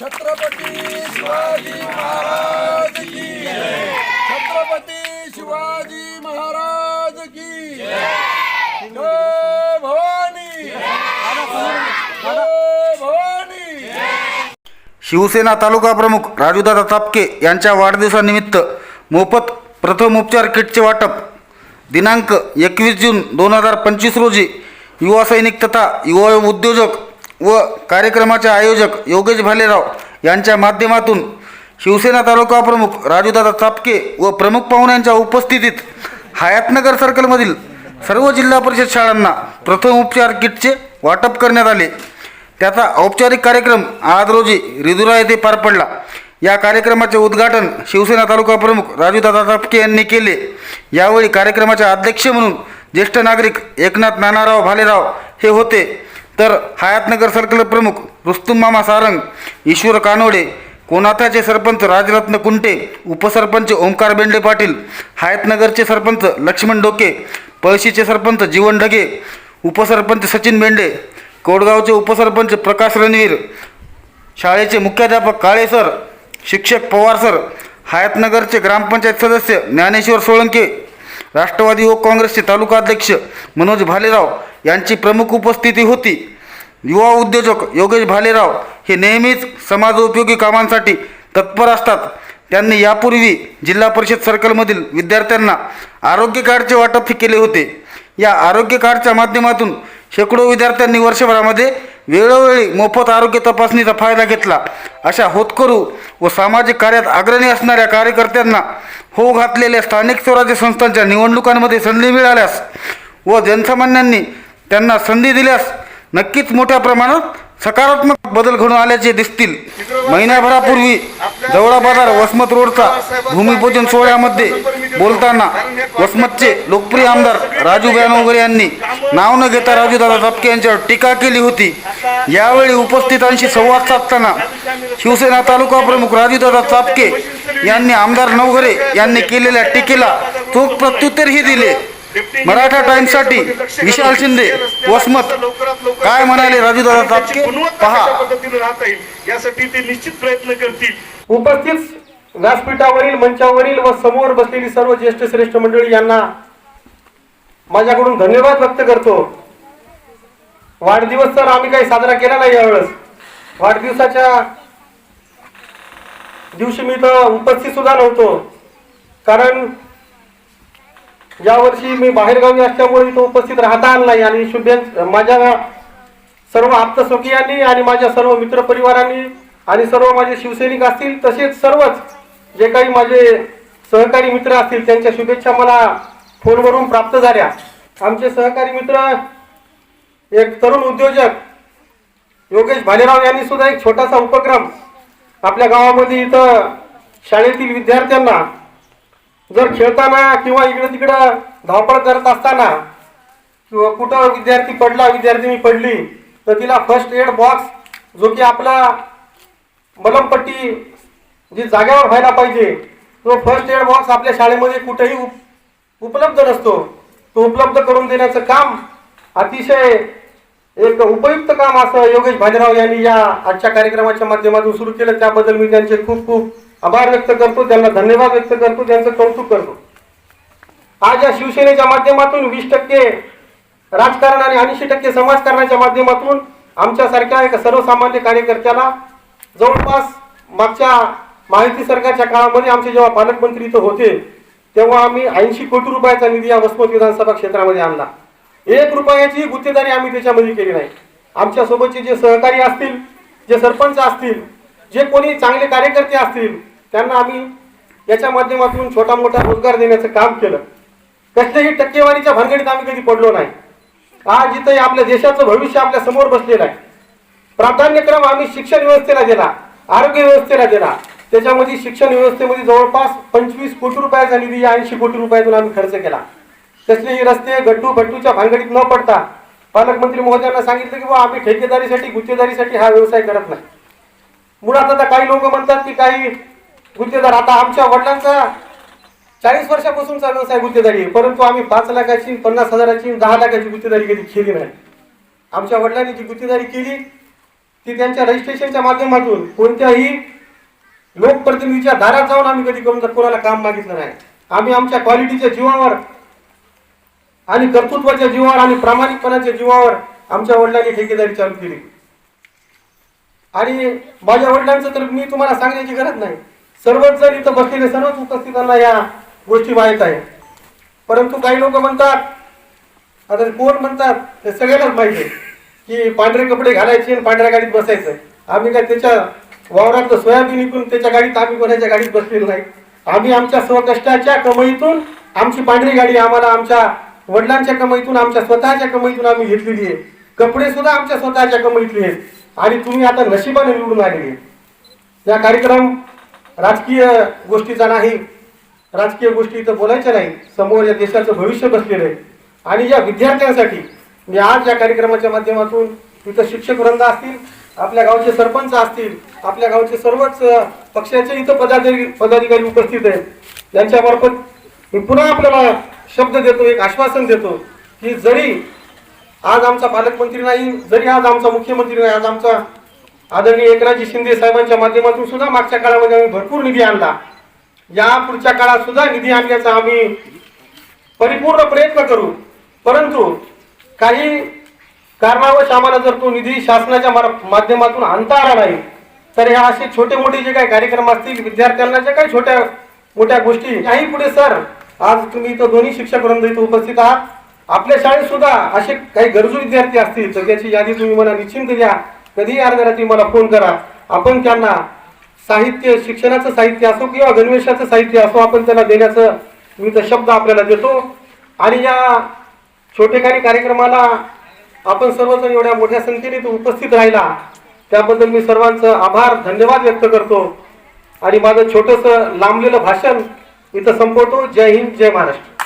छत्रपती शिवाजी महाराज की छत्रपती शिवाजी महाराज की जय. भवानी. भवानी. शिवसेना तालुका प्रमुख राजूदादा तापके यांच्या वाढदिवसानिमित्त मोफत प्रथम उपचार किटचे वाटप. दिनांक एकवीस जून दोन हजार पंचवीस रोजी युवा सैनिक तथा युवा उद्योजक व कार्यक्रमाचे आयोजक योगेश भालेराव यांच्या माध्यमातून शिवसेना तालुका प्रमुख राजूदादा तापके व प्रमुख पाहुण्यांच्या उपस्थितीत हयातनगर सर्कलमधील सर्व जिल्हा परिषद शाळांना प्रथम उपचार किटचे वाटप करण्यात आले. त्याचा औपचारिक कार्यक्रम आज रोजी रिधुरा येथे पार पडला. या कार्यक्रमाचे उद्घाटन शिवसेना तालुका प्रमुख राजूदादा तापके यांनी केले. यावेळी कार्यक्रमाचे अध्यक्ष म्हणून ज्येष्ठ नागरिक एकनाथ नानाराव भालेराव हे होते. तर हयातनगर सर्कल प्रमुख रुस्तुम मामा सारंग ईश्वर कानोडे कोणाथाचे सरपंच राजरत्न कुंटे उपसरपंच ओंकार बेंडे पाटील हयातनगरचे सरपंच लक्ष्मण डोके पळशीचे सरपंच जीवन ढगे उपसरपंच सचिन बेंडे कोडगावचे उपसरपंच प्रकाश रणवीर शाळेचे मुख्याध्यापक काळे सर शिक्षक पवार सर हयातनगरचे ग्रामपंचायत सदस्य ज्ञानेश्वर सोळंके राष्ट्रवादी युवक काँग्रेसचे तालुका अध्यक्ष मनोज भालेराव यांची प्रमुख उपस्थिती होती. युवा उद्योजक योगेश भालेराव हे नेहमीच समाजोपयोगी कामांसाठी तत्पर असतात. त्यांनी यापूर्वी जिल्हा परिषद सर्कलमधील विद्यार्थ्यांना आरोग्य कार्डचे वाटप केले होते. या आरोग्य कार्डच्या माध्यमातून शेकडो विद्यार्थ्यांनी वर्षभरामध्ये वेळोवेळी मोफत आरोग्य तपासणीचा फायदा घेतला. अशा होतकरू व सामाजिक कार्यात अग्रणी असणाऱ्या कार्यकर्त्यांना हो घातलेल्या स्थानिक स्वराज्य संस्थांच्या निवडणुकांमध्ये संधी मिळाल्यास व जनसामान्यांनी त्यांना संधी दिल्यास नक्कीच मोठ्या प्रमाणात सकारात्मक बदल घडून आल्याचे दिसतील. महिन्याभरापूर्वी जवळा बाजार वसमत रोडचा भूमिपूजन सोहळ्यामध्ये बोलताना वसमतचे लोकप्रिय आमदार राजू ब्यानोगरे यांनी नाव न घेता राजूदादा तापके यांच्यावर टीका केली होती. यावेळी उपस्थितांशी संवाद साधताना शिवसेना तालुका प्रमुख राजूदादा तापके यांनी आमदार नवघरे यांनी केलेल्या टीकेला चोख प्रत्युत्तरही दिले. मराठा टाइम्ससाठी विशाल शिंदे वसमत काय म्हणाले राजूदादा तापके? पहा. पद्धतीने राहता येईल यासाठी ते निश्चित प्रयत्न करतील. उपस्थित व्यासपीठावरील मंचावरील व समोर बसलेली सर्व ज्येष्ठ श्रेष्ठ मंडळी यांना माझ्याकडून धन्यवाद व्यक्त करतो. वाढदिवस तर आम्ही काही साजरा केला नाही यावेळेस. वाढदिवसाच्या दिवशी मी तर उपस्थित सुद्धा नव्हतो. कारण यावर्षी मी बाहेरगावी असल्यामुळे इथं उपस्थित राहता आला नाही. आणि शुभेन माझ्या सर्व आप्तस्वकीयांनी आणि माझ्या सर्व मित्रपरिवारांनी आणि सर्व माझे शिवसैनिक असतील तसेच सर्वच जे काही माझे सहकारी मित्र असतील त्यांच्या शुभेच्छा मला फोनवरून प्राप्त झाल्या. आमचे सहकारी मित्र एक तरुण उद्योजक योगेश भालेराव यांनी सुद्धा एक छोटासा उपक्रम आपल्या गावामध्ये इथं शाळेतील विद्यार्थ्यांना जर खेळताना किंवा इकडं तिकडं धावपळ करत असताना किंवा कुठं विद्यार्थी पडला विद्यार्थिनी पडली तर तिला फर्स्ट एड बॉक्स जो की आपला मलमपट्टी जी जागेवर व्हायला पाहिजे तो फर्स्ट एड बॉक्स आपल्या शाळेमध्ये कुठेही उप उपलब्ध नसतो. तो उपलब्ध करून देण्याचं काम अतिशय एक उपयुक्त काम असं योगेश भालेराव यांनी या आजच्या कार्यक्रमाच्या माध्यमातून सुरू केलं. त्याबद्दल मी त्यांचे खूप खूप आभार व्यक्त करतो त्यांना धन्यवाद व्यक्त करतो त्यांचं कौतुक करतो. आज या शिवसेनेच्या माध्यमातून वीस टक्के राजकारण आणि ऐंशी टक्के समाजकारणाच्या माध्यमातून आमच्यासारख्या एका सर्वसामान्य कार्यकर्त्याला जवळपास मागच्या माहिती सरकारच्या काळामध्ये आमचे जेव्हा पालकमंत्री इथं होते तेव्हा आम्ही ऐंशी कोटी रुपयाचा निधी या वसमत विधानसभा क्षेत्रामध्ये आणला. एक रुपयाची गुत्तेदारी आम्ही त्याच्यामध्ये केली नाही. आमच्यासोबतचे जे सहकारी असतील जे सरपंच असतील जे कोणी चांगले कार्यकर्ते असतील त्यांना आम्ही याच्या माध्यमातून छोटा मोठा रोजगार देण्याचं काम केलं. कसल्याही टक्केवारीच्या भानगडीत आम्ही कधी पडलो नाही. आज इथं आपल्या देशाचं भविष्य आपल्यासमोर बसलेलं आहे. प्राधान्यक्रम आम्ही शिक्षण व्यवस्थेला दिला आरोग्य व्यवस्थेला दिला. त्याच्यामध्ये शिक्षण व्यवस्थेमध्ये जवळपास पंचवीस कोटी रुपयाचा निधी या ऐंशी कोटी रुपयातून आम्ही खर्च केला. कसलेही रस्ते गट्टू भट्टूच्या भानगडीत न पडता पालकमंत्री महोदयांना सांगितलं की बुवा आम्ही ठेकेदारीसाठी गुत्तेदारीसाठी हा व्यवसाय करत नाही. मुळात आता काही लोक म्हणतात की काही गुत्तेदार आता आमच्या वडिलांचा चाळीस वर्षापासूनचा व्यवसाय गुत्तेदारी परंतु आम्ही पाच लाखाची पन्नास हजाराची दहा लाखाची गुत्तेदारी कधी केली नाही. आमच्या वडिलांनी जी गुत्तेदारी केली ती त्यांच्या रजिस्ट्रेशनच्या माध्यमातून कोणत्याही लोकप्रतिनिधीच्या दारात जाऊन आम्ही कधी करून कोणाला काम मागितलं नाही. आम्ही आमच्या क्वालिटीच्या जीवावर आणि कर्तृत्वाच्या जीवावर आणि प्रामाणिकपणाच्या जीवावर आमच्या वडिलांनी ठेकेदारी चालू केली. आणि माझ्या वडिलांचं तर मी तुम्हाला सांगण्याची गरज नाही. सर्वच जण इथं बसलेले सर्वच उपस्थितांना या गोष्टी माहीत आहे परंतु काही लोक म्हणतात आता कोण म्हणतात ते सगळ्यांनाच माहीत आहे की पांढरे कपडे घालायचे आणि पांढऱ्या गाडीत बसायचं. आम्ही काय त्याच्या वावरात सोयाबीन विकून त्याच्या गाडीत आम्ही कोणाच्या गाडीत बसलेलो नाही. आम्ही आमच्या स्वकष्टाच्या कमाईतून आमची पांढरी गाडी आम्हाला आमच्या वडिलांच्या कमाईतून आमच्या स्वतःच्या कमाईतून आम्ही घेतलेली आहे. कपडे सुद्धा आमच्या स्वतःच्या कमाईतले आहेत. आणि तुम्ही आता नशिबाने निवडून आलेले या कार्यक्रम राजकीय गोष्टीचा नाही राजकीय गोष्टी इथं बोलायच्या नाही समोर या देशाचं भविष्य बसलेलं आहे. आणि या विद्यार्थ्यांसाठी मी आज या कार्यक्रमाच्या माध्यमातून इथं शिक्षक वृंद असतील आपल्या गावचे सरपंच असतील आपल्या गावचे सर्वच पक्षाचे इथं पदाधिकारी पदाधिकारी उपस्थित आहेत. यांच्यामार्फत मी पुन्हा आपल्याला शब्द देतो एक आश्वासन देतो की जरी आज आमचा पालकमंत्री नाही जरी आज आमचा मुख्यमंत्री नाही आज आमचा आदरणीय एकनाथजी शिंदे साहेबांच्या माध्यमातून सुद्धा मागच्या काळामध्ये आम्ही भरपूर निधी आणला. या पुढच्या काळात सुद्धा निधी आणण्याचा आम्ही परिपूर्ण प्रयत्न करू. परंतु काही कारणावश आम्हाला जर तो निधी शासनाच्या माध्यमातून आणता आला नाही तर ह्या असे छोटे मोठे जे काही कार्यक्रम असतील विद्यार्थ्यांना ज्या काही छोट्या मोठ्या गोष्टी नाही पुढे सर आज तुम्ही इथं दोन्ही शिक्षक वृंद इथं उपस्थित आहात. आपल्या शाळेत सुद्धा असे काही गरजू विद्यार्थी असतील तर त्याची यादी तुम्ही मला निश्चिंत द्या. कधीही अर्ध्या रात्री मला फोन करा. आपण त्यांना साहित्य शिक्षणाचं साहित्य असो किंवा गणवेशाचं साहित्य असो आपण त्यांना देण्याचं मी तर शब्द आपल्याला देतो. आणि या छोटेखानी कार्यक्रमाला आपण सर्वजण एवढ्या मोठ्या संख्येने उपस्थित राहिला. त्याबद्दल मी सर्वांचं आभार धन्यवाद व्यक्त करतो. आणि माझं छोटंसं लांबलेलं भाषण इथं संपवतो. जय हिंद जय महाराष्ट्र.